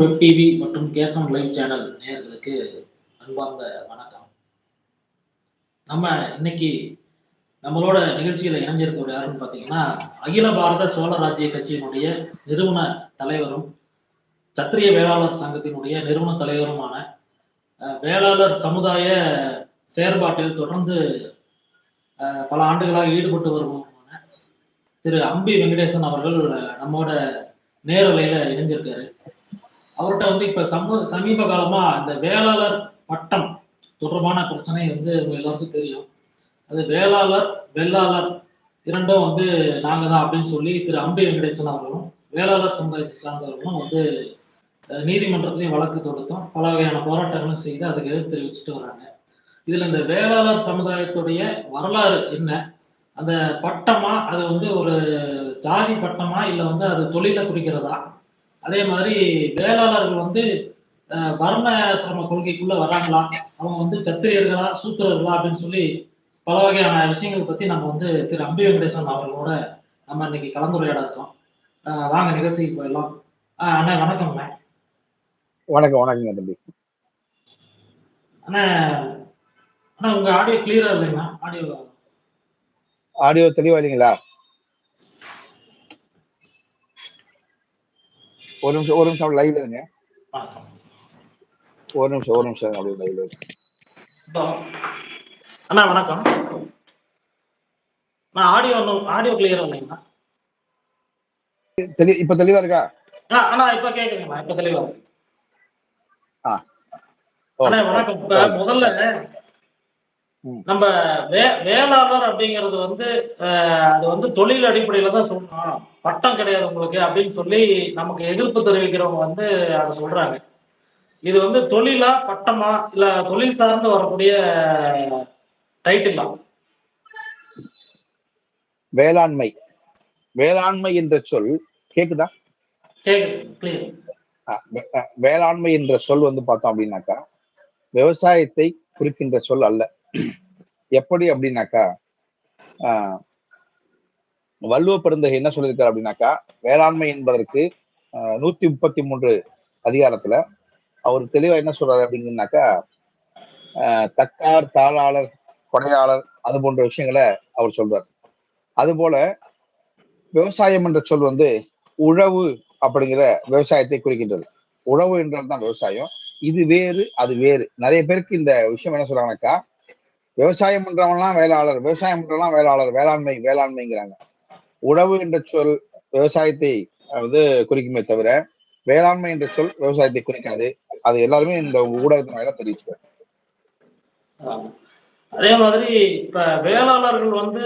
Web TV மற்றும் கேசம் live channel நேயர்களுக்கு அன்பார்ந்த வணக்கம். நம்ம இன்னைக்கு நம்மளோட நிகழ்ச்சியில் இணைஞ்சிருக்கவர் யாருன்னு பார்த்தீங்கன்னா அகில பாரத சோழ ராஜ்ய கட்சியினுடைய நிறுவன தலைவரும் சத்திரிய வேளாளர் சங்கத்தினுடைய நிறுவன தலைவருமான அஹ், வேளாளர் சமுதாய செயற்பாட்டில் தொடர்ந்து அஹ், பல ஆண்டுகளாக ஈடுபட்டு வருபவருமான திரு அம்பி வெங்கடேசன் அவர்கள் நம்மோட நேரலையில் இணைஞ்சிருக்காரு. அவர்கிட்ட வந்து இப்ப சமூக சமீப காலமா இந்த வேளாளர் பட்டம் தொடர்பான பிரச்சனை வந்து உங்க எல்லாருக்கும் தெரியும். அது வேளாளர் வெள்ளாளர் இரண்டும் வந்து நாங்க தான் அப்படின்னு சொல்லி திரு. அம்பி வெங்கடேசன் அவர்களும் வேளாளர் சமுதாயத்தை சார்ந்தவர்களும் வந்து நீதிமன்றத்திலையும் வழக்கு தொடுத்தோம். பல வகையான போராட்டங்களும் செய்து அதுக்கு எதிர்ப்பு தெரிவிச்சுட்டு வராங்க. இதுல இந்த வேளாளர் சமுதாயத்துடைய வரலாறு என்ன? அந்த பட்டமா அது வந்து ஒரு ஜாதி பட்டமா இல்ல வந்து அது தொழிலை குறிக்கிறதா? அதே மாதிரி வேளாளர்கள் வந்து அஹ், வர்ண சிரம கொள்கைக்குள்ள வராங்களா? அவங்க வந்து சத்திரியர்களா சூத்திரர்களா அப்படின்னு சொல்லி பல வகையான விஷயங்கள் பத்தி நம்ம வந்து திரு. அம்பி வெங்கடேசன் அவர்களோட நம்ம இன்னைக்கு கலந்துரையாட இருக்கோம் வாங்க நிகழ்ச்சிக்கு போயிடலாம். அண்ணா வணக்கம் அண்ணா. வணக்கம் வணக்கங்க தம்பி. அண்ணா அண்ணா உங்க ஆடியோ கிளியரா இல்லைங்கண்ணா ஆடியோ ஆடியோ தெளிவா இல்லைங்களா? ஒரு நிமிஷம் ஒரு நிமிஷம் லைவ்ல இருங்க. ஒரு நிமிஷம் ஒரு நிமிஷம் அப்படியே லைவ்ல அண்ணா வணக்கம். நான் ஆடியோ ஆடியோ கிளியரா இல்லைங்கண்ணா தெளி இப்ப தெளிவா இருக்கா? ஆ அண்ணா இப்ப கேக்குதுங்கண்ணா இப்ப தெளிவா இருக்கு. ஓ, அண்ணா வணக்கம். முதல்ல. நம்ம வே வேளாளர் அப்படிங்கிறது வந்து அது வந்து தொழில் அடிப்படையில தான் சொல்லணும். பட்டம் கிடையாது உங்களுக்கு அப்படின்னு சொல்லி நமக்கு எதிர்ப்பு தெரிவிக்கிறவங்க வந்து அதை சொல்றாங்க. இது வந்து தொழிலா பட்டமா இல்ல தொழில் சார்ந்து வரக்கூடிய டைட்டிலா வேளாண்மை. வேளாண்மை என்ற சொல் கேக்குதா? வேளாண்மை என்ற சொல் வந்து பார்த்தோம் அப்படின்னாக்கா விவசாயத்தை குறிக்கின்ற சொல் அல்ல. எப்படி அப்படின்னாக்கா வள்ளுவ பெருந்தகை என்ன சொல்லியிருக்காரு அப்படின்னாக்கா வேளாண்மை என்பதற்கு நூத்தி முப்பத்தி மூன்று அதிகாரத்துல அவர் தெளிவா என்ன சொல்றாரு அப்படிங்கன்னாக்கா ஆஹ், தக்கார் தாளாளர் கொடையாளர் அது போன்ற விஷயங்களை அவர் சொல்றாரு. அதுபோல விவசாயம் என்ற சொல் வந்து உழவு அப்படிங்கிற விவசாயத்தை குறிக்கின்றது. உழவு என்றால் தான் விவசாயம். இது வேறு அது வேறு. நிறைய பேருக்கு இந்த விஷயம் என்ன சொல்றாங்கனாக்கா விவசாயம் பண்றவன்லாம் வேளாளர் விவசாயம் பண்றவன்லாம் வேளாளர் வேளாண்மை வேளாண்மைங்கிறாங்க. உழவு என்ற சொல் விவசாயத்தை வந்து குறிக்குமே தவிர வேளாண்மை என்ற சொல் விவசாயத்தை குறிக்காது. அது எல்லாருமே இந்த ஊடகத்தின் வாயிலா தெரிவிச்சுக்கிறாங்க அதே மாதிரி இப்ப வேளாளர்கள் வந்து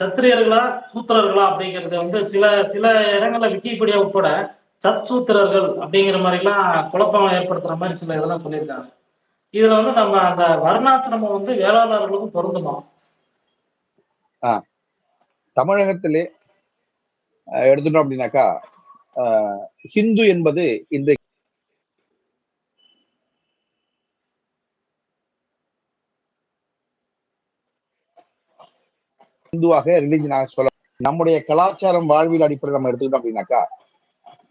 சத்திரியர்களா சூத்திரர்களா அப்படிங்கறது வந்து சில சில இடங்கள்ல விக்கிபீடியா உட்பட சத்சூத்திரர்கள் அப்படிங்கிற மாதிரிலாம் குழப்பம் ஏற்படுத்துற மாதிரி சில இதெல்லாம் சொல்லியிருக்காங்க. இதுல வந்து நம்ம அந்த வர்ணாசிரமம் வந்து வேளாளர்களுக்கும் பொருந்துமா? தமிழகத்திலே எடுத்துட்டோம் அப்படின்னாக்கா ஹிந்து என்பது இந்த இந்துவாக ரிலீஜனாக சொல்ல நம்முடைய கலாச்சாரம் வாழ்வியல் அடிப்படையில் நம்ம எடுத்துக்கிட்டோம் அப்படின்னாக்கா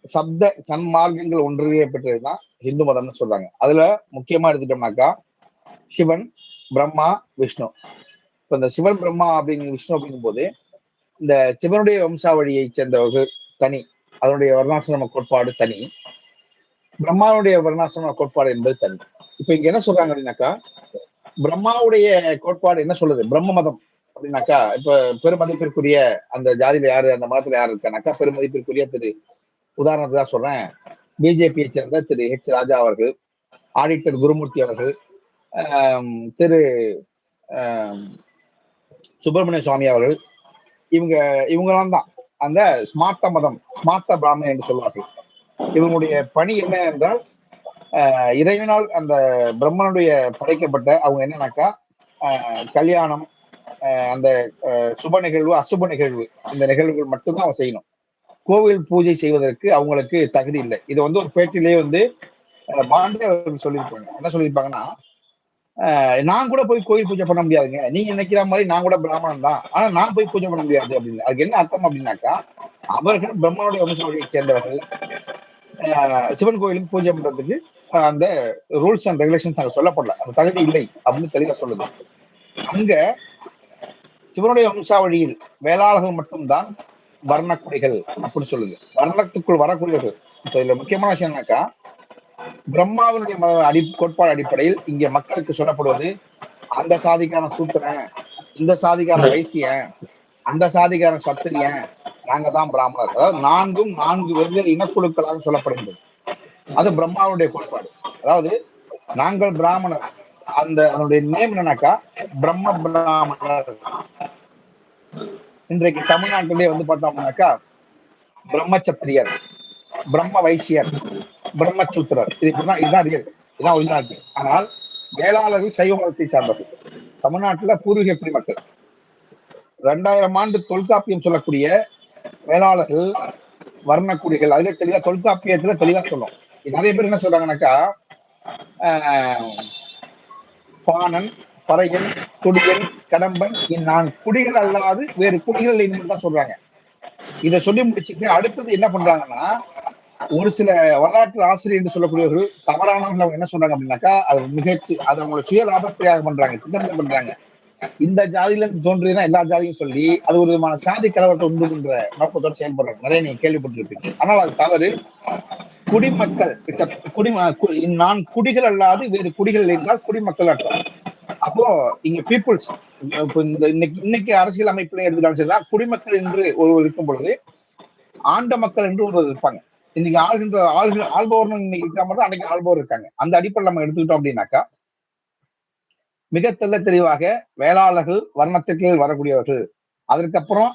சப்த சன்மார்க்கங்கள் ஒன்றிய பெற்றதுதான் ஹிந்து மதம்னு சொல்றாங்க. அதுல முக்கியமா எடுத்துட்டோம்னாக்கா சிவன் பிரம்மா விஷ்ணு. இப்ப இந்த சிவன் பிரம்மா அப்படிங்கிற விஷ்ணு அப்படிங்கும்போது இந்த சிவனுடைய வம்சாவழியை சேர்ந்தவர்கள் தனி. அதனுடைய வர்ணாசிரம கோட்பாடு தனி. பிரம்மாவுடைய வர்ணாசிரம கோட்பாடு என்பது தனி. இப்ப இங்க என்ன சொல்றாங்க அப்படின்னாக்கா பிரம்மாவுடைய கோட்பாடு என்ன சொல்லுது? பிரம்ம மதம் அப்படின்னாக்கா இப்ப பெருமதிப்பிற்குரிய அந்த ஜாதியில யாரு அந்த மதத்துல யாரு இருக்கானாக்கா பெருமதிப்பிற்குரிய திரு உதாரணத்தை தான் சொல்றேன். பிஜேபியை சேர்ந்த திரு ஹெச் ராஜா அவர்கள் ஆடிட்டர் குருமூர்த்தி அவர்கள் திரு சுப்பிரமணிய சுவாமி அவர்கள் இவங்க இவங்கெல்லாம் தான் அந்த ஸ்மார்த்த மதம் ஸ்மார்த்த பிராமணன் என்று சொல்வார்கள். இவங்களுடைய பணி என்ன என்றால் ஆஹ் இறைவனால் அந்த பிரம்மனுடைய படைக்கப்பட்ட அவங்க என்னன்னாக்கா ஆஹ் கல்யாணம் ஆஹ் அந்த சுப நிகழ்வு அசுப நிகழ்வு இந்த நிகழ்வுகள் மட்டும்தான் அவன் செய்யணும். கோவில் பூஜை செய்வதற்கு அவங்களுக்கு தகுதி இல்லை. இது வந்து ஒரு பேட்டிலேயே வந்து பாண்டே அவர்கள் சொல்லியிருப்பாங்க. என்ன சொல்லியிருப்பாங்கன்னா நான் கூட போய் கோயில் பூஜை பண்ண முடியாதுங்க. நீங்க நினைக்கிற மாதிரி நான் கூட பிராமணன் தான். ஆனா நான் போய் பூஜை பண்ண முடியாது அப்படின்னு. அதுக்கு என்ன அர்த்தம் அப்படின்னாக்கா அவர்கள் பிரம்மனுடைய வம்சாவளியை சேர்ந்தவர்கள். அஹ், சிவன் கோயிலுக்கு பூஜை பண்றதுக்கு அந்த ரூல்ஸ் அண்ட் ரெகுலேஷன்ஸ் அங்க சொல்லப்படல. அந்த தகுதி இல்லை அப்படின்னு தெளிவா சொல்லுது. அங்க சிவனுடைய வம்சாவழியில் வேளாளர்கள் மட்டும்தான் வர்ணக்குடிகள் அப்படின்னு சொல்லுது. வர்ணத்துக்குள் வரக்கூடியவர்கள். இப்ப இதுல முக்கியமான விஷயம்னாக்கா பிரம்மாவினுடைய அடி கோட்பாடு அடிப்படையில் இங்க மக்களுக்கு சொல்லப்படுவது அந்த சாதிக்கான சூத்திரன் இந்த சாதிக்கான வைசியன் அந்த சாதிக்கான சத்திரியன் நாங்க தான் பிராமணர். அதாவது நான்கும் நான்கு வெவ்வேறு இனக்குழுக்களாக சொல்லப்படுகிறது அது பிரம்மாவுடைய கோட்பாடு. அதாவது நாங்கள் பிராமணர். அந்த அதனுடைய நேம் என்னன்னாக்கா பிரம்ம பிராமணர். இன்றைக்கு தமிழ்நாட்டிலே வந்து பார்த்தோம்னாக்கா பிரம்மச்சத்திரியர் பிரம்ம வைசியர். பிரம்மசூத்திரர். இது இப்படிதான் இதுதான் ரியல் இதுதான் ஒரிஜினாலிட்டி. ஆனால் வேளாளர்கள் சைவ மதத்தை சார்ந்தவர்கள். தமிழ்நாட்டுல பூர்வீக குடிமக்கள் ரெண்டாயிரம் ஆண்டு தொல்காப்பியம் சொல்லக்கூடிய வேளாளர்கள் வர்ணக்குடிகள் அதுல தெளிவா தொல்காப்பியத்துல தெளிவா சொல்லும் நிறைய பேர் என்ன சொல்றாங்கன்னாக்கா ஆஹ், பாணன் பறையன் குடியன் கடம்பன் நான் குடிகள் அல்லாது வேறு குடிகள் என்று தான் சொல்றாங்க. இதை சொல்லி முடிச்சுட்டு அடுத்தது என்ன பண்றாங்கன்னா ஒரு சில வரலாற்று ஆசிரியர் என்று சொல்லக்கூடியவர்கள் தவறானவர்கள் அவங்க என்ன சொல்றாங்க அப்படின்னாக்கா அது மிகச்சு அது அவங்களோட சுய லாபத்தையாக பண்றாங்க திட்டமிட்டு பண்றாங்க. இந்த ஜாதியில இருந்து தோன்றியதான் எல்லா ஜாதியும் சொல்லி அது ஒரு விதமான ஜாதி கலவரத்தை உண்டுகின்ற நோக்கத்தோடு செயல்படுறாங்க. நிறைய நீங்க கேள்விப்பட்டிருப்பீங்க. ஆனால் அது தவறு. குடிமக்கள் குடி நான் குடிகள் அல்லாது வேறு குடிகள் என்றால் குடிமக்கள் அர்த்தம். அப்போ இங்க பீப்புள்ஸ் இந்த இன்னைக்கு இன்னைக்கு அரசியல் அமைப்புல எடுத்துட்டாலும் சரிதான் குடிமக்கள் என்று ஒருவர் இருக்கும் பொழுது ஆண்ட மக்கள் என்று ஒருவர் இருப்பாங்க. இன்னைக்கு ஆள்கின்ற ஆள்கள் ஆள்பவர்கள் இன்னைக்கு இருக்க மாதிரி அன்னைக்கு ஆள்பவர் இருக்காங்க. அந்த அடிப்படையில் நம்ம எடுத்துக்கிட்டோம் அப்படின்னாக்கா மிக தெல்ல தெளிவாக வேளாளர்கள் வர்ணத்துக்கு வரக்கூடியவர்கள் அதற்கப்புறம்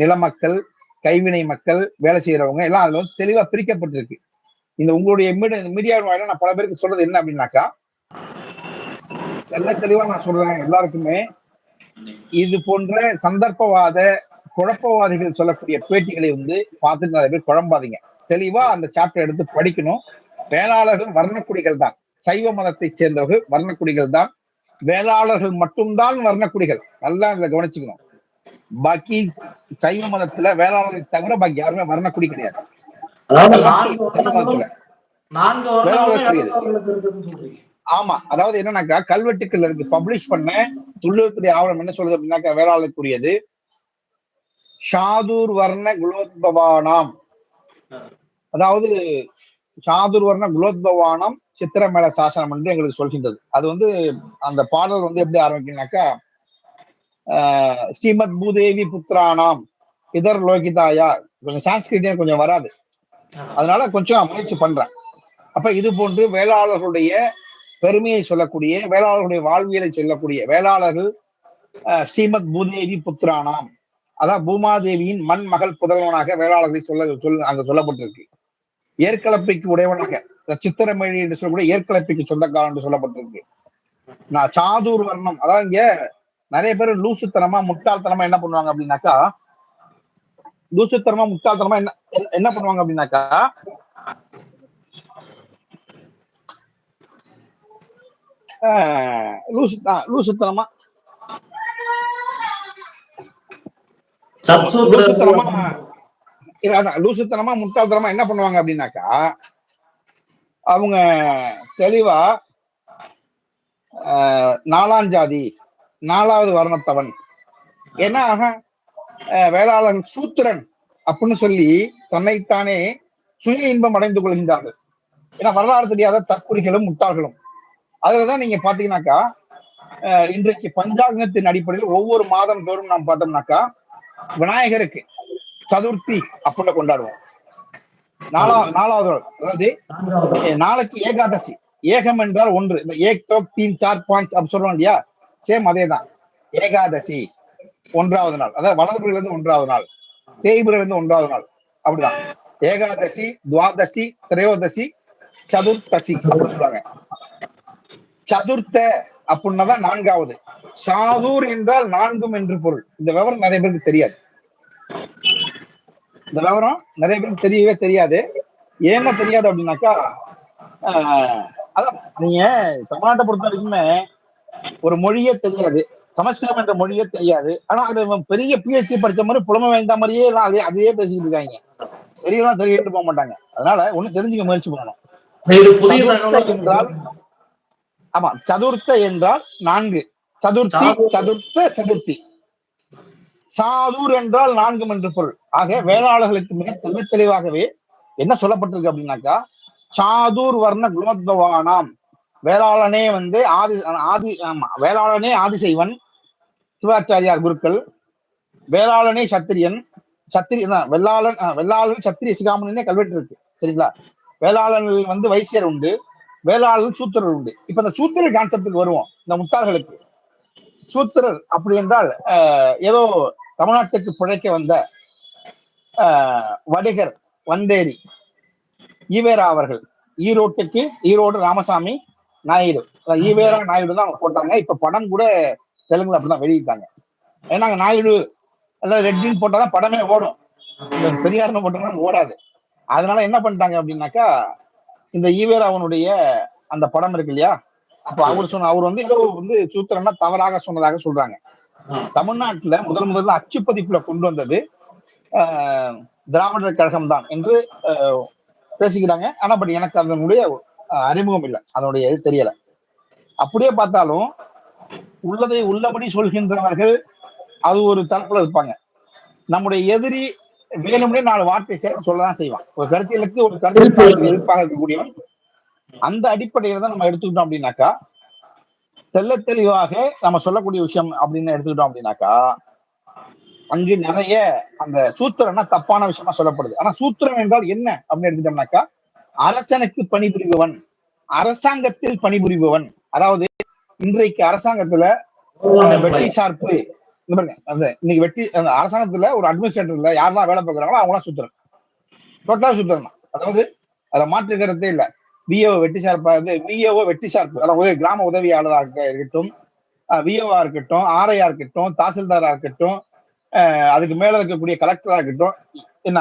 நிலமக்கள் கைவினை மக்கள் வேலை செய்யறவங்க எல்லாம் அதுல வந்து தெளிவா பிரிக்கப்பட்டிருக்கு. இந்த உங்களுடைய மீடியா வாயிலா நான் பல பேருக்கு சொல்றது என்ன அப்படின்னாக்கா நல்ல தெளிவா நான் சொல்றேன் எல்லாருக்குமே. இது போன்ற சந்தர்ப்பவாத குழப்பவாதிகள் சொல்லக்கூடிய பேட்டிகளை வந்து பார்த்துட்டு நிறைய பேர் குழம்பாதீங்க. தெளிவா அந்த சாப்டர் எடுத்து படிக்கணும். வேளாளர்கள் வர்ணக்குடிகள் தான். சைவ மதத்தைச் சேர்ந்தவர்கள் வர்ணக்குடிகள் தான். வேளாளர்கள் மட்டும்தான் வர்ணக்குடிகள். நல்லா இதை கவனிச்சுக்கணும். பாக்கி சைவ மதத்துல வேளாளர்களை தவிர பாக்கி யாருமே வர்ணக்குடி கிடையாது. ஆமா. அதாவது என்னன்னாக்கா கல்வெட்டுக்கள் இருக்கு பப்ளிஷ் பண்ண துள்ளுவத்துடைய ஆவணம் என்ன சொல்லுது அப்படின்னாக்கா வேளாளருக்குரியது ஷாதூர் வர்ண குலோத்பவானாம். அதாவது சாதுர் வர்ண குலோத்பவானம் சித்திரமேள சாசனம் என்று எங்களுக்கு சொல்கின்றது. அது வந்து அந்த பாடல் வந்து எப்படி ஆரம்பிக்கணும்னாக்கா ஆஹ், ஸ்ரீமத் பூதேவி புத்திரானாம் இதர் லோகிதாயா கொஞ்சம் சான்ஸ்கிரிட்டியம் கொஞ்சம் வராது. அதனால கொஞ்சம் நான் முயற்சி பண்றேன். அப்ப இது போன்று வேளாளர்களுடைய பெருமையை சொல்லக்கூடிய வேளாளர்களுடைய வாழ்வியலை சொல்லக்கூடிய வேளாளர்கள் ஸ்ரீமத் பூதேவி புத்திரானாம். அதான் பூமாதேவியின் மண் மகள் புதல்வனாக வேளாளர்களை சொல்ல சொல் அங்க சொல்லப்பட்டிருக்கு. ஏற்கலப்பைக்கு உடையவனாக இந்த சித்திரமொழி என்று சொல்லக்கூடிய ஏற்கலப்பைக்கு சொந்தக்காரன் என்று சொல்லப்பட்டிருக்கு. நான் சாதூர் வர்ணம் அதாவது இங்க நிறைய பேர் லூசுத்தனமா முட்டாள்தனமா என்ன பண்ணுவாங்க அப்படின்னாக்கா லூசுத்தனமா முட்டாள்தனமா என்ன என்ன- என்ன பண்ணுவாங்க அப்படின்னாக்கா ஆஹ் லூசு ஆஹ் லூசுத்தனமா லூசுத்தனமா முட்டாள்தனமா என்ன பண்ணுவாங்க அப்படின்னாக்கா அவங்க தெளிவா நாலாம் ஜாதி நாலாவது வர்ணத்தவன். ஏன்னா வேளாளன் சூத்திரன் அப்படின்னு சொல்லி தன்னைத்தானே சுய இன்பம் அடைந்து கொள்கின்றார்கள். ஏன்னா வரலாறு தெரியாத தற்குறிகளும் முட்டாள்களும். அதுலதான் நீங்க பாத்தீங்கன்னாக்கா இன்றைக்கு பஞ்சாங்கத்தின் அடிப்படையில் ஒவ்வொரு மாதம் தோறும் நாம் பார்த்தோம்னாக்கா விநாயகருக்கு சதுர்த்தி அப்படின்னு கொண்டாடுவோம் நாலாவது நாலாவது அதாவது நாளைக்கு ஏகாதசி. ஏகம் என்றால் ஒன்று. இந்த ஏக் டோக் தீன் சார் பாஞ்ச் அப்படி சொல்றோம் இல்லையா? சேம் அதேதான். ஏகாதசி ஒன்றாவது நாள். அதாவது வளர்பிறையில இருந்து ஒன்றாவது நாள். தேய்பிறையில இருந்து ஒன்றாவது நாள். அப்படிதான். ஏகாதசி துவாதசி திரையோதசி சதுர்த்தசி அப்படின்னு சொல்லுவாங்க சதுர்த்த அப்படின்னா நான்காவது. சாதூர் என்றால் நான்கும் என்று பொருள். இந்த விவரம் நிறைய பேருக்கு தெரியாது. இந்த விவரம் நிறைய பேருக்கு தெரியவே தெரியாது. ஏன்னா தெரியாது அப்படின்னாக்கா அதான் நீங்க தமிழ்நாட்டை பொறுத்த வரைக்குமே ஒரு மொழியே தெரியாது. சமஸ்கிருதம் என்ற மொழியே தெரியாது. ஆனா அது பெரிய பிஹெச்டி படிச்ச மாதிரி புலமை வாய்ந்த மாதிரியே எல்லாம் அதே அதையே பேசிக்கிட்டு இருக்காங்க. தெரியலாம் தெரியிட்டு போக மாட்டாங்க. அதனால ஒண்ணு தெரிஞ்சுக்க முயற்சி பண்ணணும் இது புதிய சதுர்த்த தகவல் என்றால் ஆமா சதுர்த்த என்றால் நான்கு. சதுர்த்தி சாது- சதுர்த்த சதுர்த்தி. சாதுர் என்றால் நான்கு என்று பொருள். ஆக வேளாளர்களுக்கு மிக தெளிவ தெளிவாகவே என்ன சொல்லப்பட்டிருக்கு அப்படின்னாக்கா சாதுர் வர்ண குலோத்பவானாம். வேளாளனே வந்து ஆதி ஆதி ஆமா வேளாளனே ஆதிசைவன் சிவாச்சாரியார் குருக்கள் வேளாளனே சத்திரியன் சத்திரி வெள்ளாளன் வெள்ளாளன் சத்திரிய சிகாமணனே கல்வெட்டு இருக்கு. சரிங்களா? வேளாளர்கள் வந்து வைசியர் உண்டு. வேளாளர்கள் சூத்திரர் உண்டு. இப்ப இந்த சூத்திரர் கான்செப்டுக்கு வருவோம். இந்த முட்டாள்களுக்கு. சூத்திரர் அப்படி என்றால் ஆஹ், ஏதோ தமிழ்நாட்டுக்கு பிழைக்க வந்த ஆஹ், வடிகர் வந்தேரி ஈவேரா அவர்கள். ஈரோட்டுக்கு ஈரோடு ராமசாமி நாயுடு. ஈவேரா நாயுடு தான் அவங்க போட்டாங்க. இப்ப படம் கூட தெலுங்குல அப்படிதான் வெளியிட்டாங்க. ஏன்னா நாயுடு அதாவது ரெட்டின்னு போட்டாதான் படமே ஓடும். இந்த பெரியார்னு போட்டோம்னா ஓடாது. அதனால என்ன பண்ணிட்டாங்க அப்படின்னாக்கா இந்த ஈவேராவனுடைய அந்த படம் இருக்கு இல்லையா? அப்ப அவர் சொன்ன அவர் வந்து ஏதோ வந்து சூத்திரன்னா தவறாக சொன்னதாக சொல்றாங்க. தமிழ்நாட்டுல முதல் முதல்ல அச்சுப்பதிப்புல கொண்டு வந்தது திராவிடர் கழகம் தான் என்று பேசிக்கிறாங்க. ஆனா பட் எனக்கு அதனுடைய அறிமுகம் இல்லை. அதனுடைய இது தெரியல. அப்படியே பார்த்தாலும் உள்ளதை உள்ளபடி சொல்கின்றவர்கள் அது ஒரு தரப்புல இருப்பாங்க. நம்முடைய எதிரி வேணும்னே நாலு வார்த்தை சொல்லதான் செய்வான். ஒரு கருத்தியலுக்கு ஒரு கருத்து எதிர்ப்பாக இருக்கக்கூடியவன். அந்த அடிப்படையில தான் நம்ம எடுத்துக்கிட்டோம் அப்படின்னாக்கா தெள்ள தெளிவாக நம்ம சொல்லக்கூடிய விஷயம் அப்படின்னு எடுத்துக்கிட்டோம் அப்படின்னாக்கா அங்கு நிறைய அந்த சூத்திரம்னா தப்பான விஷயமா சொல்லப்படுது. ஆனா சூத்திரம் என்றால் என்ன அப்படின்னு எடுத்துட்டோம்னாக்கா அரசனுக்கு பணிபுரிபவன் அரசாங்கத்தில் பணிபுரிபவன். அதாவது இன்றைக்கு அரசாங்கத்துல வெட்டி சார்பு இந்த பாருங்க அந்த இன்னைக்கு வெட்டி அந்த அரசாங்கத்துல ஒரு அட்மினிஸ்ட்ரேட்டர்ல யாரெல்லாம் வேலை பார்க்கறாங்களோ அவங்களாம் சுத்துறோம் டோட்டலா சுத்துறோம் தான். அதாவது அதை மாற்றுக்கிறதே இல்லை. இல்ல விஓ வெட்டி சார்பா வந்து விஓ வெட்டி சார்பு அதாவது கிராம உதவியாளராக இருக்கட்டும் விஓவா இருக்கட்டும் ஆர்ஐயா இருக்கட்டும் தாசில்தாரா இருக்கட்டும் அதுக்கு மேல இருக்கக்கூடிய கலெக்டரா இருக்கட்டும் என்ன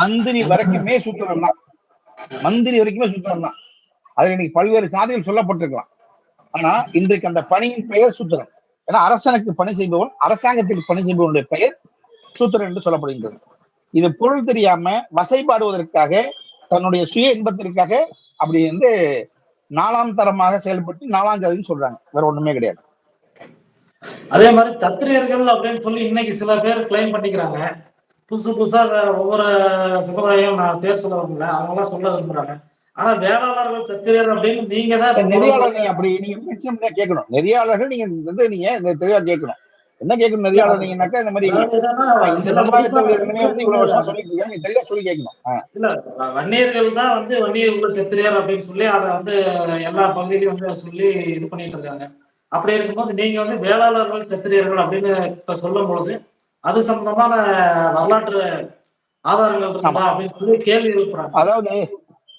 மந்திரி வரைக்குமே சூத்திரம் தான் மந்திரி வரைக்குமே சூத்திரம் தான் அதுல இன்னைக்கு பல்வேறு சாதிகள் சொல்லப்பட்டிருக்கலாம். ஆனா இன்றைக்கு அந்த பணியின் பெயர் சுத்தரம் ஏன்னா அரசனுக்கு பணி செய்பவன் அரசாங்கத்துக்கு பணி செய்பவனுடைய பெயர் சூத்திரன் என்று சொல்லப்படுகின்றது. இது பொருள் தெரியாம வசைபாடுவதற்காக தன்னுடைய சுய இன்பத்திற்காக அப்படி வந்து நாலாம் தரமாக செயல்பட்டு நாலாம் ஜாதின்னு சொல்றாங்க. வேற ஒண்ணுமே கிடையாது. அதே மாதிரி சத்திரியர்கள் அப்படின்னு சொல்லி இன்னைக்கு சில பேர் கிளைம் பண்ணிக்கிறாங்க. புதுசு புதுசா ஒவ்வொரு சம்பிரதாயம் நான் பேர் சொல்ல விரும்பல. அவங்க எல்லாம் சொல்ல விரும்புறாங்க. ஆனா வேளாளர்கள் சத்திரியர் அப்படின்னு நீங்க தான் இப்ப நெறியாளர் நீங்க அப்படி நீங்க கேட்கணும். நெறியாளர்கள் நீங்க வந்து நீங்க இந்த தெளிவா கேட்கணும். என்ன கேட்கணும் நெறியாளர் நீங்கன்னாக்கா இந்த மாதிரி இந்த சமுதாயத்தில் புதுசா ஏற்கனவே வந்து இவ்வளவு வருஷம் சொல்லிட்டு இருக்காங்க. நீங்க தெளிவா சொல்லி கேட்கணும். இல்ல வன்னியர்கள் தான் வந்து வன்னியர்கள் சத்திரியர் அப்படின்னு சொல்லி அதை வந்து எல்லா பகுதியிலும் வந்து சொல்லி இது பண்ணிட்டு இருக்காங்க. அப்படி இருக்கும்போது நீங்க வந்து வேளாளர்கள் சத்திரியர்கள் அப்படின்னு இப்ப சொல்லும் பொழுது அது சம்பந்தமான வரலாற்று ஆதாரங்கள் இருக்குதா அப்படின்னு சொல்லி கேள்வி எழுப்புறாங்க அதாவது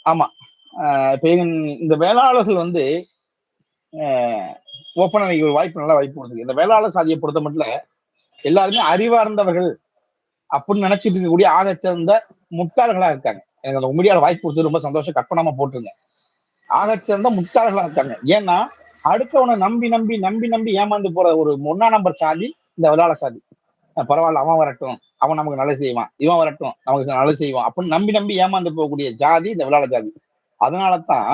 ஆமா. இப்ப இந்த வேளாளர்கள் வந்து ஓப்பனா ஒரு வாய்ப்பு நல்ல வாய்ப்பு கொடுக்குது இந்த வேளாளர் சாதியை பொறுத்த மட்டும் எல்லாருமே அறிவார்ந்தவர்கள் அப்படின்னு நினைச்சிட்டு இருக்கக்கூடிய ஆக சிறந்த முட்டாள்களா இருக்காங்க. எனக்கு அந்த உண்மையான வாய்ப்பு கொடுத்து ரொம்ப சந்தோஷம். கற்பனாம போட்டுருங்க. ஆக சிறந்த முட்டாள்களா இருக்காங்க. ஏன்னா அடுத்தவனை நம்பி நம்பி நம்பி நம்பி ஏமாந்து போற ஒரு ஒன்னா நம்பர் சாதி இந்த வேளாளர் சாதி. பரவாயில்ல அவன் வரட்டும். அவன் நமக்கு நல்லது செய்வான். இவன் வரட்டும். நமக்கு நல்லது செய்வான். அப்படின்னு நம்பி நம்பி ஏமாந்து போகக்கூடிய ஜாதி இந்த விளாட ஜாதி. அதனாலதான்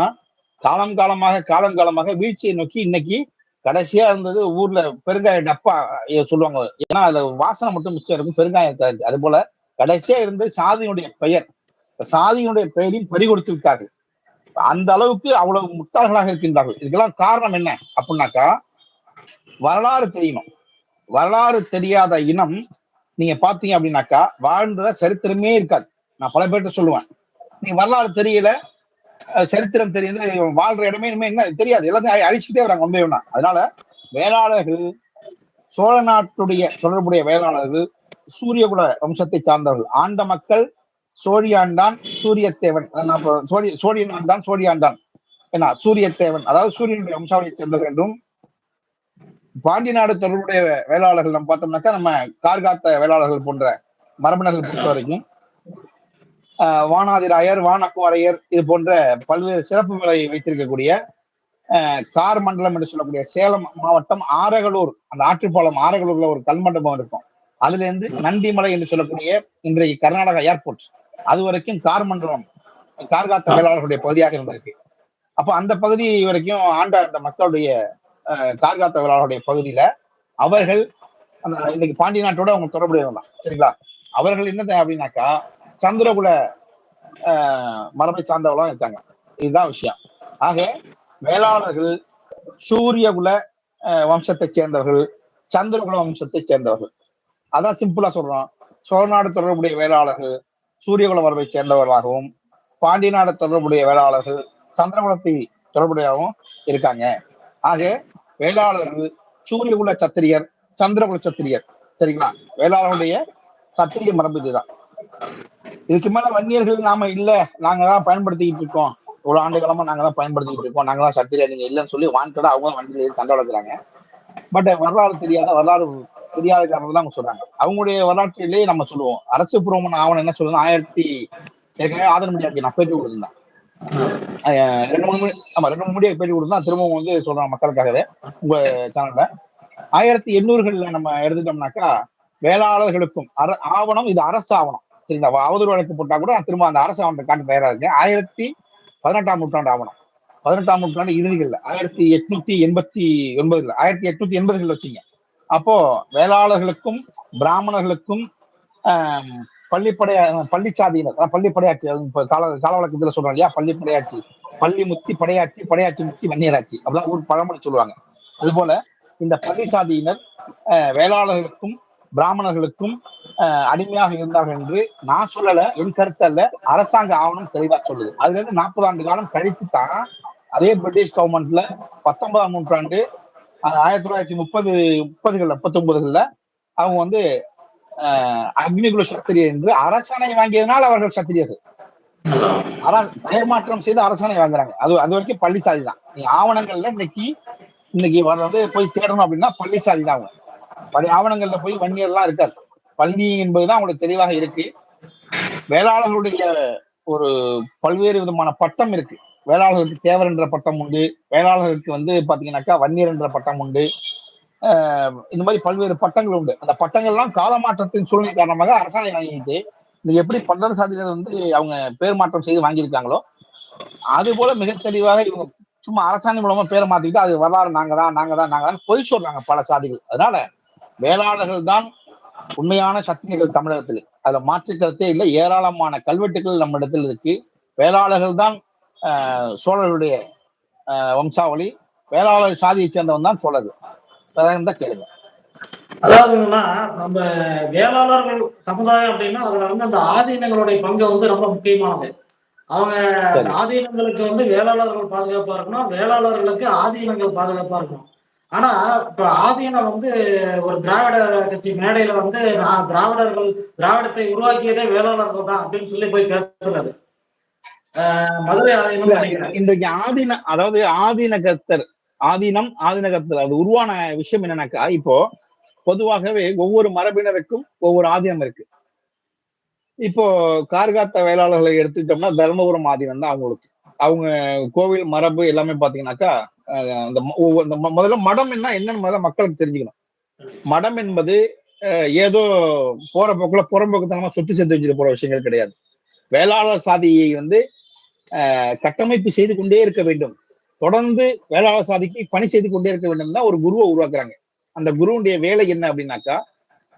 காலம் காலமாக காலம் காலமாக வீழ்ச்சியை நோக்கி இன்னைக்கு கடைசியா இருந்தது ஊர்ல பெருங்காய டப்பா சொல்லுவாங்க. ஏன்னா அதுல வாசனை மட்டும் மிச்சம் இருக்கும் பெருங்காயம் அது போல கடைசியா இருந்து சாதியினுடைய பெயர். சாதியினுடைய பெயரையும் பறி கொடுத்து விட்டார்கள். அந்த அளவுக்கு அவ்வளவு முட்டாள்களாக இருக்கின்றார்கள். இதுக்கெல்லாம் காரணம் என்ன அப்படின்னாக்கா வரலாறு தெரியணும். வரலாறு தெரியாத இனம் நீங்க பாத்தீங்க அப்படின்னாக்கா வாழ்ந்தத சரித்திரமே இருக்காது. நான் பல பேர்கிட்ட சொல்லுவேன். நீ வரலாறு தெரியல சரித்திரம் தெரியுது. வாழ்ற இடமே இனிமே என்ன தெரியாது. எல்லாத்தையும் அழிச்சுட்டே வராங்க ஒன்பே ஒன்னா அதனால வேளாளர்கள் சோழ நாட்டுடைய தொடர்புடைய வேளாளர்கள் சூரியகுல வம்சத்தை சார்ந்தவர்கள். ஆண்ட மக்கள் சோழியாண்டான் சூரியத்தேவன். சோழி சோழியன் ஆண்டான் சோழியாண்டான் என்ன சூரியத்தேவன் அதாவது சூரியனுடைய வம்சாவளியை சேர்ந்தவர் என்றும் பாண்டி நாடு தொடர்புடைய வேளாளர்கள் நம்ம பார்த்தோம்னாக்கா நம்ம கார்காத்த வேளாளர்கள் போன்ற மரபினர்கள் பொறுத்த வரைக்கும் வானாதிராயர் வானக்குவாரையர் இது போன்ற பல்வேறு சிறப்பு சிறப்புகளை வைத்திருக்கக்கூடிய ஆஹ் கார் மண்டலம் என்று சொல்லக்கூடிய சேலம் மாவட்டம் ஆரகலூர் அந்த ஆற்றுப்பாலம் ஆரகலூர்ல ஒரு கல்மண்டபம் இருக்கும். அதுல இருந்து நந்திமலை என்று சொல்லக்கூடிய இன்றைக்கு கர்நாடகா ஏர்போர்ட். அது வரைக்கும் கார் மண்டலம் கார்காத்த தொழிலாளர்களுடைய பகுதியாக இருந்திருக்கு. அப்ப அந்த பகுதி வரைக்கும் ஆண்ட அந்த மக்களுடைய அஹ், கார்காத்த பகுதியில அவர்கள் அந்த இன்னைக்கு பாண்டிய நாட்டோட அவங்க தொடர்புடையவங்க சரிங்களா? அவர்கள் என்னது அப்படின்னாக்கா சந்திரகுல ஆஹ், மரபை சார்ந்தவங்களும் இருக்காங்க. இதுதான் விஷயம். ஆக வேளாளர்கள் சூரியகுல வம்சத்தை சேர்ந்தவர்கள் சந்திரகுல வம்சத்தை சேர்ந்தவர்கள். அதான் சிம்பிளா சொல்றோம். சோழநாடு தொடர்புடைய வேளாளர்கள் சூரியகுல மரபை சேர்ந்தவர்களாகவும் பாண்டிய நாடு தொடர்புடைய வேளாளர்கள் சந்திரகுலத்தை தொடர்புடையாகவும் இருக்காங்க. ஆக வேளாளர்கள் சூரியகுல சத்திரியர் சந்திரகுல சத்திரியர். சரிங்களா? வேளாளருடைய சத்திரிய மரபு இதுதான். இதுக்கு மேல வன்னியர்கள் நாம இல்ல. நாங்க தான் பயன்படுத்திக்கிட்டு இருக்கோம். இவ்வளவு ஆண்டு காலமா நாங்க தான் பயன்படுத்திக்கிட்டு இருக்கோம். நாங்க தான் சத்திரியா நீங்க இல்லைன்னு சொல்லி வான்கடா அவங்க வண்டியில ஏறி சண்டை வளர்க்குறாங்க பட் வரலாறு தெரியாத வரலாறு தெரியாத காரணம் அவங்க சொல்றாங்க. அவங்களுடைய வரலாற்றிலேயே நம்ம சொல்லுவோம். அரசு பூர்வமான ஆவணம் என்ன சொல்லுது ஆயிரத்தி ஏற்கனவே ஆதரவு முடியாது நான் பேட்டி கொடுத்துருந்தேன் ரெண்டு மூணு மணி ஆமா ரெண்டு மூணு முடிய பேட்டி கொடுத்தா திரும்பவும் வந்து சொல்றாங்க மக்களுக்காகவே உங்க சேனல்ல ஆயிரத்தி எண்ணூறுகள்ல நம்ம எடுத்துட்டோம்னாக்கா வேளாளர்களுக்கும் அர ஆவணம் இது அரசு ஆவணம். சரிங்களா அவதூறு வழக்கு போட்டா கூட நான் திரும்ப அந்த அரசு ஆவணத்தை காட்ட தயாரா இருக்கேன். ஆயிரத்தி பதினெட்டாம் நூற்றாண்டு ஆவணம். பதினெட்டாம் நூற்றாண்டு இறுதிகள்ல ஆயிரத்தி எட்நூத்தி எண்பத்தி ஒன்பதுல ஆயிரத்தி எட்நூத்தி எண்பதுகள் வச்சுங்க. அப்போ வேளாளர்களுக்கும் பிராமணர்களுக்கும் ஆஹ், பள்ளிப்படை பள்ளிச்சாதியினர் அதான் பள்ளிப்படையாட்சி கால கால வழக்கத்துல சொல்றோம் இல்லையா? பள்ளிப்படையாட்சி பள்ளி முத்தி படையாட்சி படையாட்சி முத்தி வன்னியராட்சி அப்படிதான் ஒரு பழமொழி சொல்லுவாங்க. அதுபோல இந்த பள்ளி சாதியினர் வேளாளர்களுக்கும் பிராமணர்களுக்கும் அடிமையாக இருந்தார்கள் என்று நான் சொல்லல என் கருத்து அல்ல. அரசாங்க ஆவணம் தெளிவா சொல்லுது. அதுல இருந்து நாற்பது ஆண்டு காலம் கழித்து தான் அதே பிரிட்டிஷ் கவர்மெண்ட்ல பத்தொன்பதாம் நூற்றாண்டு ஆயிரத்தி தொள்ளாயிரத்தி முப்பது முப்பதுகள்ல முப்பத்தொன்பதுகள்ல அவங்க வந்து ஆஹ், அக்னிகுல சத்திரியர் என்று அரசாணை வாங்கியதனால் அவர்கள் சத்திரியர்கள். அரசு மாற்றம் செய்து அரசாணை வாங்குறாங்க. அது அது வரைக்கும் பள்ளி சாதி தான். நீ ஆவணங்கள்ல இன்னைக்கு இன்னைக்கு வர்றது போய் தேடணும் அப்படின்னா பள்ளி சாதி தான் அவங்க. பள்ளி ஆவணங்கள்ல போய் வன்னியர்லாம் இருக்காது பள்ளி என்பதுதான் அவங்களுக்கு தெளிவாக இருக்கு. வேளாளர்களுடைய ஒரு பல்வேறு விதமான பட்டம் இருக்கு. வேளாளர்களுக்கு தேவர் என்ற பட்டம் உண்டு. வேளாளர்களுக்கு வந்து பாத்தீங்கன்னாக்கா வன்னியர் என்ற பட்டம் உண்டு. இந்த மாதிரி பல்வேறு பட்டங்கள் உண்டு. அந்த பட்டங்கள்லாம் காலமாற்றத்தின் சூழ்நிலை காரணமாக அரசாணை வாங்கிட்டு இன்னைக்கு எப்படி பல்லர் சாதிகள் வந்து அவங்க பேர் மாற்றம் செய்து வாங்கியிருக்காங்களோ அது போல மிக தெளிவாக இவங்க சும்மா அரசாணை மூலமா பேரை மாத்திக்கிட்டு அது வரலாறு நாங்க தான் நாங்க தான் நாங்க தான் பொய் சொல்றாங்க பல சாதிகள். அதனால வேளாளர்கள் தான் உண்மையான சத்திரியர்கள் தமிழகத்தில். அதுல மாற்று கருத்தே இல்லை. ஏராளமான கல்வெட்டுகள் நம்ம இடத்தில் இருக்கு. வேளாளர்கள் தான் சோழருடைய வம்சாவளி. வேளாளர் சாதியை சேர்ந்தவன் தான் சோழர்கள் தான் கேளுங்க அதாவதுன்னா நம்ம வேளாளர்கள் சமுதாயம் அப்படின்னா அதுல வந்து அந்த ஆதீனங்களுடைய பங்கு வந்து ரொம்ப முக்கியமானது. அவங்க. ஆதீனங்களுக்கு வந்து வேளாளர்கள் பாதுகாப்பா இருக்கணும். வேளாளர்களுக்கு ஆதீனங்கள் பாதுகாப்பா இருக்கணும். ஆனா இப்ப ஆதீனம் வந்து ஒரு திராவிட கட்சி மேடையில வந்து நான் திராவிடர்கள் திராவிடத்தை உருவாக்கியதே வேளாளர்கள் தான் அப்படின்னு சொல்லி போய் பேசுறது மதுரை ஆதீனம் ஆதீன அதாவது ஆதீனகத்தர் ஆதீனம் ஆதீனகத்தர் அது உருவான விஷயம் என்னன்னாக்கா இப்போ பொதுவாகவே ஒவ்வொரு மரபினருக்கும் ஒவ்வொரு ஆதீனம் இருக்கு. இப்போ கார்காத்த வேளாளர்களை எடுத்துக்கிட்டோம்னா தர்மபுரம் ஆதீனம் தான் அவங்களுக்கு. அவங்க கோவில் மரபு எல்லாமே பாத்தீங்கன்னாக்கா அந்த ஒவ்வொரு- ம- முதல்ல மடம் என்ன என்னன்னு முதல்ல மக்களுக்கு தெரிஞ்சுக்கணும். மடம் என்பது ஏதோ போற போக்குல புறம்போக்குத்தனமா சொத்து சேர்த்து வச்சுட்டு போற விஷயங்கள் கிடையாது. வேளாளர் சாதியை வந்து கட்டமைப்பு செய்து கொண்டே இருக்க வேண்டும். தொடர்ந்து வேளாளர் சாதிக்கு பணி செய்து கொண்டே இருக்க வேண்டும் தான் ஒரு குருவை உருவாக்குறாங்க. அந்த குருவுடைய வேலை என்ன அப்படின்னாக்கா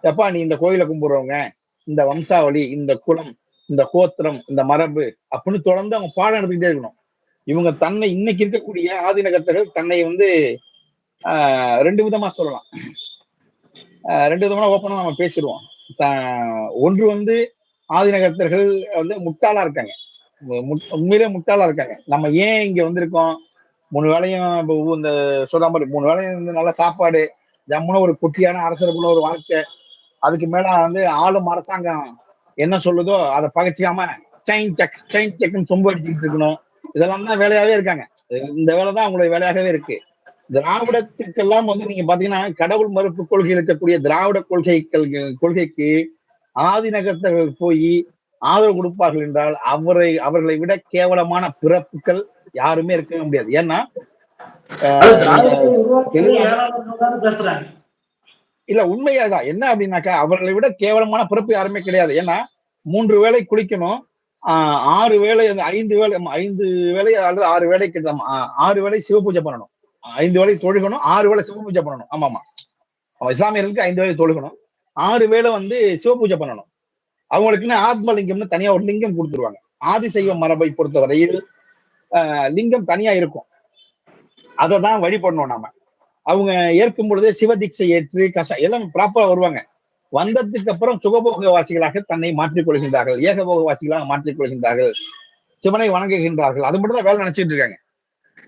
எப்பா நீ இந்த கோயிலை கும்பிடுறவங்க இந்த வம்சாவளி இந்த குலம் இந்த கோத்திரம் இந்த மரபு அப்படின்னு தொடர்ந்து அவங்க பாடம் எடுத்துக்கிட்டே இருக்கணும். இவங்க தன்னை இன்னைக்கு இருக்கக்கூடிய ஆதிநகத்தர்கள் தன்னை வந்து ஆஹ், ரெண்டு விதமா சொல்லலாம். ரெண்டு விதமான ஓப்பனா நம்ம பேசிடுவோம். த- ஒன்று வந்து ஆதிநகத்தர்கள் வந்து முட்டாளா இருக்காங்க. மு- உண்மையிலே முட்டாளா இருக்காங்க. நம்ம ஏன் இங்க வந்திருக்கோம்? மூணு வேளையும் இப்போ இந்த சொல்ற மாதிரி மூணு வேளையும் வந்து நல்ல சாப்பாடு ஜம்முன ஒரு குட்டியான அரசருக்குள்ள ஒரு வாழ்க்கை அதுக்கு மேல வந்து ஆளும் அரசாங்கம் என்ன சொல்லுதோ அதை பகைச்சிக்காம செயின் செக் செயின் செக்னு சொம்பு அடிச்சுட்டு இருக்கணும். இதெல்லாம் தான் வேலையாவே இருக்காங்க. இந்த வேலை தான் அவங்களுடைய வேலையாகவே இருக்கு. திராவிடத்துக்கெல்லாம் வந்து நீங்க பாத்தீங்கன்னா கடவுள் மறுப்பு கொள்கை இருக்கக்கூடிய திராவிட கொள்கைகள் கொள்கைக்கு ஆதிநகரத்தர்கள் போய் ஆதரவு கொடுப்பார்கள் என்றால் அவரை அவர்களை விட கேவலமான பிறப்புகள் யாருமே இருக்கவே முடியாது. ஏன்னா இல்ல உண்மையாதான். என்ன அப்படின்னாக்கா அவர்களை விட கேவலமான பிறப்பு யாருமே கிடையாது. ஏன்னா மூன்று வேளை குளிக்கணும் ஆறு வேளை அந்த ஐந்து வேலை ஐந்து வேலை அல்லது ஆறு வேலை கிட்ட ஆறு வேளை சிவ பூஜை பண்ணணும். ஐந்து வேலை தொழுகணும் ஆறு வேளை சிவ பூஜை பண்ணணும். ஆமா ஆமா. அவன் இஸ்லாமியர்களுக்கு ஐந்து வேலை தொழுகணும். ஆறு வேளை வந்து சிவ பூஜை பண்ணணும். அவங்களுக்குன்னு ஆத்ம லிங்கம்னு தனியா ஒரு லிங்கம் கொடுத்துருவாங்க. ஆதிசைவ மரபை பொறுத்தவரையில் ஆஹ் லிங்கம் தனியா இருக்கும். அதை தான் வழிபடணும் நாம. அவங்க ஏற்கும் பொழுதே சிவதீட்சை ஏற்று கஷ எல்லாம் ப்ராப்பரா வருவாங்க. வந்ததுக்கு அப்புறம் சுகபோக வாசிகளாக தன்னை மாற்றிக் கொள்கின்றார்கள் ஏகபோக வாசிகளாக மாற்றிக் கொள்கின்றார்கள் சிவனை வணங்குகின்றார்கள். அது மட்டும் தான் வேலை நினைச்சிட்டு இருக்காங்க.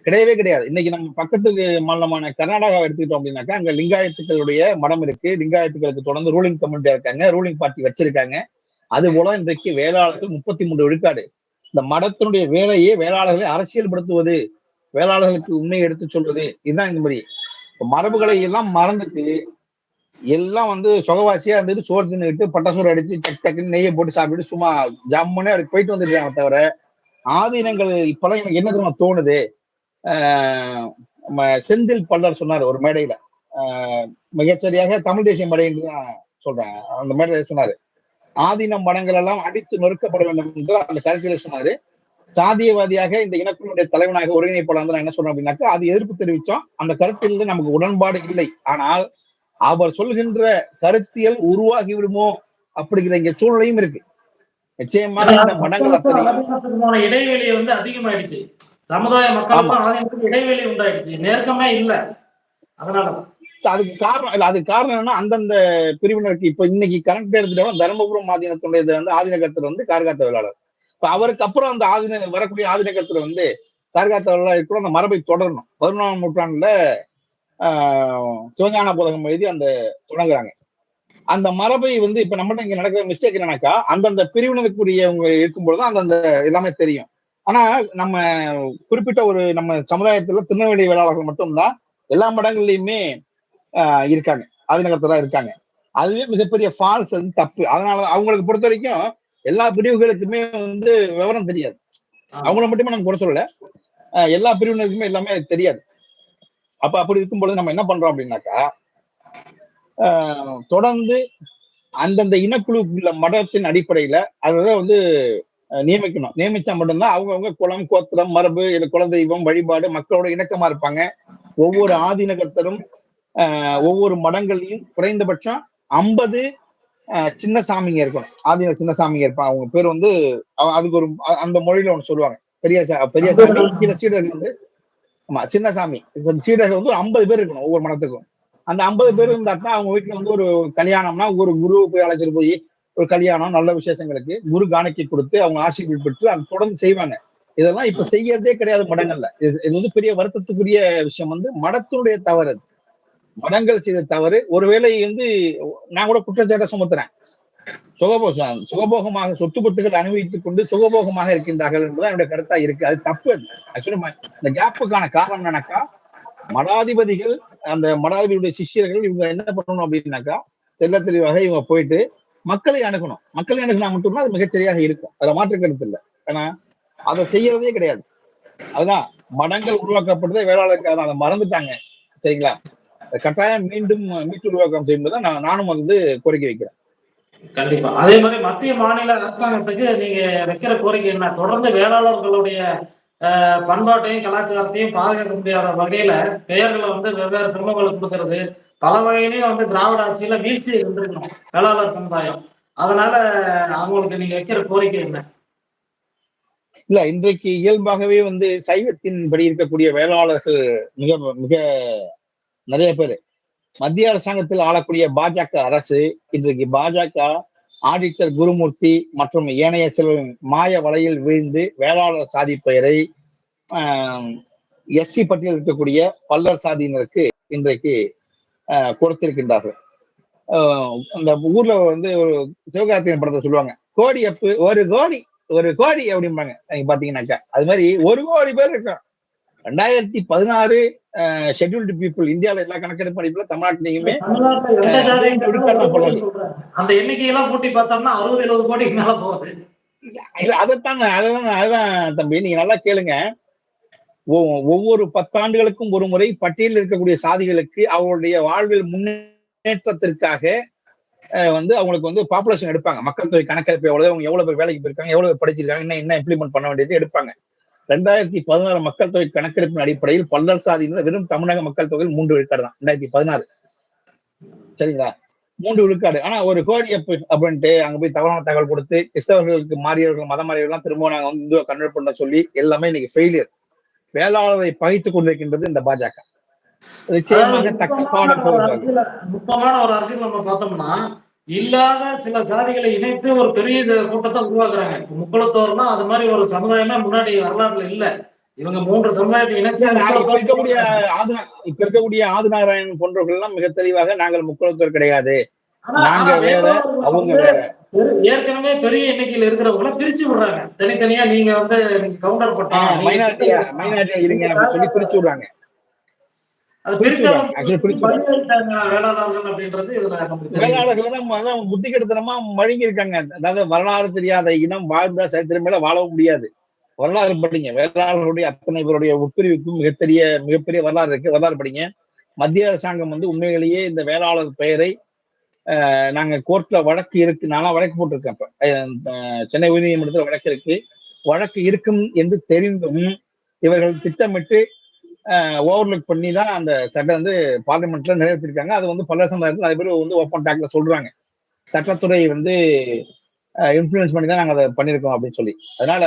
கிடையவே கிடையாது. இன்னைக்கு நம்ம பக்கத்து மாநிலமான கர்நாடகா எடுத்துக்கிட்டோம் அப்படின்னாக்கா அங்க லிங்காயத்துக்களுடைய மடம் இருக்கு. லிங்காயத்துக்களுக்கு தொடர்ந்து ரூலிங் கம்யூனிட்டியா இருக்காங்க. ரூலிங் பார்ட்டி வச்சிருக்காங்க. அது போல இன்றைக்கு வேளாளர்கள் முப்பத்தி மூன்று விழுக்காடு. இந்த மடத்தினுடைய வேலையே வேளாளர்களை அரசியல்படுத்துவது வேளாளர்களுக்கு உண்மையை எடுத்து சொல்வது. இதுதான் இந்த மாதிரி. மரபுகளை எல்லாம் மறந்துட்டு எல்லாம் வந்து சுகவாசியா இருந்துட்டு சோறு தின்னுட்டு பட்டாசோறு அடிச்சு டக் டக்குன்னு நெய்யை போட்டு சாப்பிட்டு சும்மா ஜம்முனே அப்படி போயிட்டு வந்துருக்காங்க தவிர ஆதீனங்கள் இப்பெல்லாம் எனக்கு என்ன தெரியுமா தோணுது? ஆஹ் நம்ம செந்தில் பல்லர் சொன்னார் ஒரு மேடையில. ஆஹ் மிகச்சரியாக தமிழ் தேசிய மடைன்னு நான் சொல்றேன். அந்த மேடையில சொன்னாரு. ஆதீன மடங்கள் எல்லாம் அடித்து நொறுக்கப்பட வேண்டும் என்று அந்த கருத்தில சொன்னாரு. சாதியவாதியாக இந்த இனக்குழுடைய தலைவனாக ஒருங்கிணைப்பாளர் நான் என்ன சொல்றேன் அப்படின்னாக்கா அது எதிர்ப்பு தெரிவிச்சோம். அந்த கருத்தில் நமக்கு உடன்பாடு இல்லை. ஆனால் அவர் சொல்கின்ற கருத்தியல் உருவாகி விடுமோ அப்படிங்கிற இங்க சூழ்நிலையும் இருக்கு. நிச்சயமாக இந்த ஆதீனத்துக்குமான இடைவெளி வந்து அதிகமாயிடுச்சு. சமுதாய ஆதீனத்துக்கு இடைவெளி உண்டாயிடுச்சு. நெருக்கமே இல்ல. அதனாலதான் அதுக்கு காரணம் இல்ல அதுக்கு காரணம் என்னன்னா அந்தந்த பிரிவினருக்கு இப்ப இன்னைக்கு கணக்கு எடுத்துட்டோம் தருமபுரம் ஆதீனத்துடைய வந்து ஆதீன கருத்தர் வந்து கார்காத்த வேளாளர். இப்ப அவருக்கு அப்புறம் அந்த ஆதீன வரக்கூடிய ஆதீன கருத்தர் வந்து கார்காத்த வேளாளர் கூட அந்த மரபை தொடரணும். பதினொன்றாம் நூற்றாண்டுல சிவஞான போதகம் எழுதி அந்த தொடங்குறாங்க. அந்த மரபை வந்து இப்ப நம்மகிட்ட இங்க நடக்கிற மிஸ்டேக் என்னன்னாக்கா அந்தந்த பிரிவினருக்குரியவங்க இருக்கும்பொழுது அந்தந்த எல்லாமே தெரியும். ஆனா நம்ம குறிப்பிட்ட ஒரு நம்ம சமுதாயத்துல திருநெல்வேலி வேளாளர்கள் மட்டும்தான் எல்லா மடங்கள்லயுமே ஆஹ் இருக்காங்க. ஆதிநகரத்துல இருக்காங்க. அதுவே மிகப்பெரிய ஃபால்ஸ் வந்து தப்பு. அதனால அவங்களுக்கு பொறுத்த வரைக்கும் எல்லா பிரிவுகளுக்குமே வந்து விவரம் தெரியாது. அவங்கள மட்டுமே நம்ம குறை சொல்லல. ஆஹ் எல்லா பிரிவினருக்குமே எல்லாமே தெரியாது. அப்ப அப்படி இருக்கும் பொழுது நம்ம என்ன பண்றோம் அப்படின்னாக்கா தொடர்ந்து அந்தந்த இனக்குழுக்குள்ள மதத்தின் அடிப்படையில அதை வந்து நியமிக்கணும். நியமிச்சா மட்டும்தான் அவங்கவுங்க குலம் கோத்திரம் மரபு இல்ல குலதெய்வம் வழிபாடு மக்களோட இணக்கமா இருப்பாங்க. ஒவ்வொரு ஆதீனகர்த்தரும் ஆஹ் ஒவ்வொரு மடங்கள்லயும் குறைந்தபட்சம் ஐம்பது சின்ன சாமிங்க இருக்கணும். ஆதீன சின்ன சாமிங்க இருப்பாங்க அவங்க பேர் வந்து அதுக்கு ஒரு அந்த மொழியில ஒண்ணு சொல்லுவாங்க. பெரிய பெரிய சாமி கீழே சீடர்கள் வந்து ஆமா சின்ன சாமி இப்ப சீடர்கள் வந்து ஒரு ஐம்பது பேர் இருக்கணும் ஒவ்வொரு மடத்துக்கும். அந்த ஐம்பது பேர் இருந்தாக்கா அவங்க வீட்டுல வந்து ஒரு கல்யாணம்னா ஒரு குரு போய் அழைச்சிட்டு போய் ஒரு கல்யாணம் நல்ல விசேஷங்களுக்கு குரு காணிக்கு கொடுத்து அவங்க ஆசீர்வாதம் பெற்று அதை தொடர்ந்து செய்வாங்க. இதெல்லாம் இப்ப செய்யறதே கிடையாது மடங்கள்ல. இது இது வந்து பெரிய வருத்தத்துக்குரிய விஷயம் வந்து மடத்தினுடைய தவறு மடங்கள் செய்த தவறு. ஒருவேளை வந்து நான் கூட குற்றச்சாட்டை சுமத்துறேன். சுகபோகம் சுகபோகமாக சொத்து பத்துகள் அனுபவித்துக் கொண்டு சுகபோகமாக இருக்கின்றார்கள் என்பது என்னுடைய கருத்தா இருக்கு. அது தப்பு ஆக்சுவலி இந்த கேப்புக்கான காரணம் என்னன்னாக்கா மடாதிபதிகள் அந்த மடாதிபதியுடைய சிஷ்யர்கள் இவங்க என்ன பண்ணணும் அப்படின்னாக்கா தெல்ல தெளிவாக இவங்க போயிட்டு மக்களை அணுகணும். மக்களை அணுகினா மட்டும்தான் அது மிகச்சரியாக இருக்கும். அதுல மாற்று கருத்து இல்லை. ஏன்னா அதை செய்யறதே கிடையாது. அதுதான் மடங்கள் உருவாக்கப்படுறதே வேளாளருக்கு அதான். அதை மறந்துட்டாங்க. சரிங்களா? கட்டாயம் மீண்டும் மீட்டு உருவாக்கம் செய்யும்போது நான் நானும் வந்து கோரிக்கை வைக்கிறேன். கண்டிப்பா. அதே மாதிரி மத்திய மாநில அரசாங்கத்துக்கு நீங்க வைக்கிற கோரிக்கை என்ன? தொடர்ந்து வேளாளர்களுடைய அஹ், பண்பாட்டையும் கலாச்சாரத்தையும் பாதுகாக்க முடியாத வகையில பெயர்களை வந்து வெவ்வேறு சிரமங்களுக்கு கொடுக்கறது. பல வகையிலையும் வந்து திராவிட ஆட்சியில வீழ்ச்சி இருந்திருக்கணும். வேளாளர் சமுதாயம். அதனால அவங்களுக்கு நீங்க வைக்கிற கோரிக்கை என்ன? இல்ல இன்றைக்கு இயல்பாகவே வந்து சைவத்தின் படி இருக்கக்கூடிய வேளாளர்கள் மிக மிக நிறைய பேர் மத்திய அரசாங்கத்தில் ஆளக்கூடிய பாஜக அரசு இன்றைக்கு பாஜக ஆடிட்டர் குருமூர்த்தி மற்றும் ஏனைய சிலரின் மாய வலையில் வீழ்ந்து வேளாளர் சாதி பெயரை எஸ்சி பட்டியலில் இருக்கக்கூடிய பல்லர் சாதியினருக்கு இன்றைக்கு ஆஹ், கொடுத்திருக்கின்றார்கள். ஆஹ், அந்த ஊர்ல வந்து ஒரு சிவகார்த்திகன் படத்தை சொல்லுவாங்க கோடி அப்பு ஒரு கோடி ஒரு கோடி அப்படிம்பாங்க. நீங்க பாத்தீங்கன்னாக்கா அது மாதிரி ஒரு கோடி பேர் இருக்கோம் ரெண்டாயிரத்தி பதினாறு ஷெட்யூல்டு பீப்புள் இந்தியால எல்லா கணக்கெடுப்பு அடிப்படையில் தமிழ்நாட்டிலையுமே. அந்த எண்ணிக்கையெல்லாம் கூட்டி பார்த்தோம்னா அறுபது எழுபது மேல போகுது. இல்ல அதைத்தான் அதான் அதான் தம்பி நீங்க நல்லா கேளுங்க. ஒவ்வொரு பத்தாண்டுகளுக்கும் ஒரு முறை பட்டியலில் இருக்கக்கூடிய சாதிகளுக்கு அவருடைய வாழ்வில் முன்னேற்றத்திற்காக வந்து அவங்களுக்கு வந்து பாப்புலேஷன் எடுப்பாங்க. மக்கள் தொகை கணக்கெடுப்பு எவ்வளவு அவங்க எவ்வளவு பேர் வேலைக்கு போயிருக்காங்க எவ்வளவு படிச்சிருக்காங்க என்ன என்ன இம்ப்ளிமெண்ட் பண்ண வேண்டியது எடுப்பாங்க. ரெண்டாயிரத்தி பதினாறு மக்கள் தொகை கணக்கெடுப்பின் அடிப்படையில் பல்லர் சாதியினர் வெறும் தமிழக மக்கள் தொகையில் மூன்று விழுக்காடு தான். ரெண்டாயிரத்தி பதினாறு. சரிங்களா? மூன்று விழுக்காடு. ஆனா ஒரு கோடி அப்ப அப்படின்ட்டு அங்க போய் தவறான தகவல் கொடுத்து கிறிஸ்தவர்களுக்கு மாறியவர்கள் மதம் மாறியவர்கள் திரும்ப நாங்க வந்து இந்துவை கன்வெர்ட் பண்ண சொல்லி எல்லாமே இன்னைக்கு ஃபெயிலியர் வேளாளரை பகைத்துக் கொண்டிருக்கின்றது இந்த பாஜக. நிச்சயமாக தக்க பாடம் ஒரு அரசியல் நம்ம பார்த்தோம்னா இல்லாத சில சாதிகளை இணைத்து ஒரு பெரிய கூட்டத்தை உருவாக்குறாங்க. இப்ப முக்குளத்தோர்னா அது மாதிரி ஒரு சமுதாயமே முன்னாடி வரலாறுல இல்ல. இவங்க மூன்று சமுதாயத்தை இணைச்சு இருக்கக்கூடிய ஆதினா இப்ப இருக்கக்கூடிய ஆதிநாராயணன் போன்றவர்கள் எல்லாம் மிக தெளிவாக நாங்கள் முக்குளத்தோர் கிடையாது. நாங்க வேற அவங்க வேற. ஏற்கனவே பெரிய எண்ணிக்கையில் இருக்கிறவங்கள பிரிச்சு விடுறாங்க. தனித்தனியா நீங்க வந்து கவுண்டர் பட்டம் மைனாரிட்டியா மைனாரிட்டியா இருங்க அப்படின்னு சொல்லி பிரிச்சு விடுறாங்க. புத்தி கெடுத்தனமா மழுங்கி இருக்காங்க அதாவது வரலாறு தெரியாத இனம் வாழ்ந்த சரித்திரம் மேல வாழவும் முடியாது. வரலாறு படிங்க. வேளாளர்களுடைய அத்தனை பேருடைய உட்பிரிவுக்கும் மிகப்பெரிய மிகப்பெரிய வரலாறு இருக்கு. வரலாறு படிங்க. மத்திய அரசாங்கம் வந்து உண்மையிலேயே இந்த வேளாளர் பெயரை நாங்க கோர்ட்ல வழக்கு இருக்கு. நானா வழக்கு போட்டிருக்கேன் இப்ப. சென்னை உயர்நீதிமன்றத்தில் வழக்கு இருக்கு. வழக்கு இருக்கும் என்று தெரிந்தும் இவர்கள் திட்டமிட்டு ஓவர்லுக் பண்ணி தான் அந்த சட்டம் வந்து பார்லிமெண்ட்ல நிறைவேற்றிருக்காங்க அது வந்து பல சமுதாயத்தில் நிறைய பேர் வந்து ஓப்பன் டேக்ல சொல்றாங்க. சட்டத்துறை வந்து இன்ஃபுளுன்ஸ் பண்ணி தான் நாங்கள் அதை பண்ணியிருக்கோம் அப்படின்னு சொல்லி. அதனால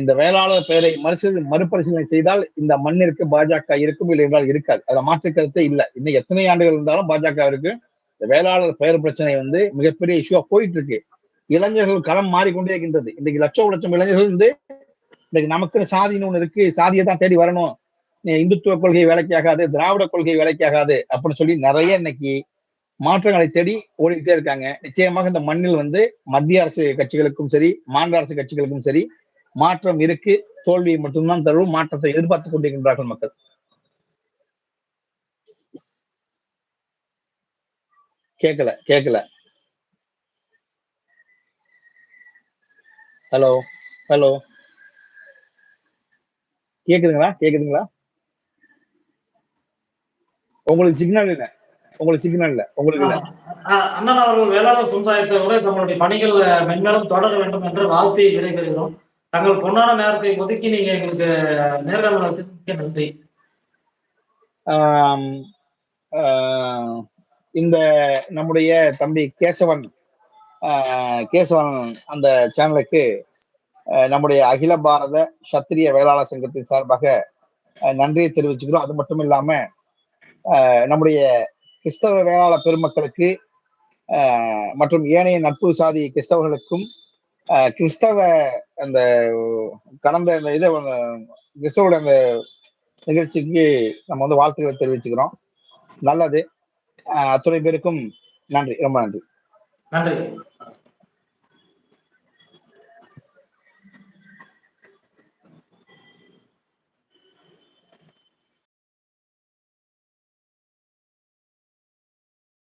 இந்த வேளாளர் பெயரை மறுசீல் மறுபரிசீலனை செய்தால் இந்த மண்ணிற்கு பாஜக இருக்கும் இல்லை என்றால் இருக்காது. அதை மாற்று கருத்தே இல்லை. இன்னும் எத்தனை ஆண்டுகள் இருந்தாலும் பாஜக இருக்கு. இந்த வேளாளர் பெயர் பிரச்சனை வந்து மிகப்பெரிய இஷ்யூவா போயிட்டு இருக்கு இளைஞர்கள் களம் மாறிக்கொண்டே இருக்கின்றது. இன்னைக்கு லட்சம் லட்சம் இளைஞர்கள் வந்து இன்னைக்கு நமக்குன்னு சாதின்னு ஒண்ணு இருக்கு. சாதியை தான் தேடி வரணும். இந்துத்துவ கொள்கை வேலைக்கு ஆகாது திராவிட கொள்கை வேலைக்கு ஆகாது அப்படின்னு சொல்லி நிறைய இன்னைக்கு மாற்றங்களை தேடி ஓடிக்கிட்டே இருக்காங்க. நிச்சயமாக இந்த மண்ணில் வந்து மத்திய அரசு கட்சிகளுக்கும் சரி மாநில அரசு கட்சிகளுக்கும் சரி மாற்றம் இருக்கு. தோல்வியை மட்டும்தான் தரும் மாற்றத்தை எதிர்பார்த்து கொண்டிருக்கின்றார்கள் மக்கள். கேட்கல கேட்கல ஹலோ ஹலோ. கேக்குதுங்களா? கேக்குதுங்களா? உங்களுக்கு சிக்னல் இல்ல. உங்களுக்கு சிக்னல் இல்ல. உங்களுக்கு இல்ல. அண்ணன் அவர்கள் வேளாண் சமுதாயத்தை விட தங்களுடைய பணிகள் மென்மேலும் தொடர வேண்டும் என்று வாழ்த்தி விடைபெறுகிறோம். தங்கள் பொன்னான நேரத்தை ஒதுக்கி நீங்க எங்களுக்கு மிக்க நன்றி. இந்த நம்முடைய தம்பி கேசவன் கேசவன் அந்த சேனலுக்கு நம்முடைய அகில பாரத சத்திரிய வேளாளர் சங்கத்தின் சார்பாக நன்றியை தெரிவிச்சுக்கிறோம். அது மட்டும் இல்லாம ஆஹ், நம்முடைய கிறிஸ்தவ வேளாள பெருமக்களுக்கு மற்றும் ஏனைய நட்பு சாதி கிறிஸ்தவர்களுக்கும் ஆஹ், கிறிஸ்தவ அந்த கடந்த அந்த இதை கிறிஸ்தவோட அந்த நிகழ்ச்சிக்கு நம்ம வந்து வாழ்த்துக்களை தெரிவிச்சுக்கிறோம். நல்லது. அத்துறை பேருக்கும் நன்றி. ரொம்ப நன்றி. நன்றி.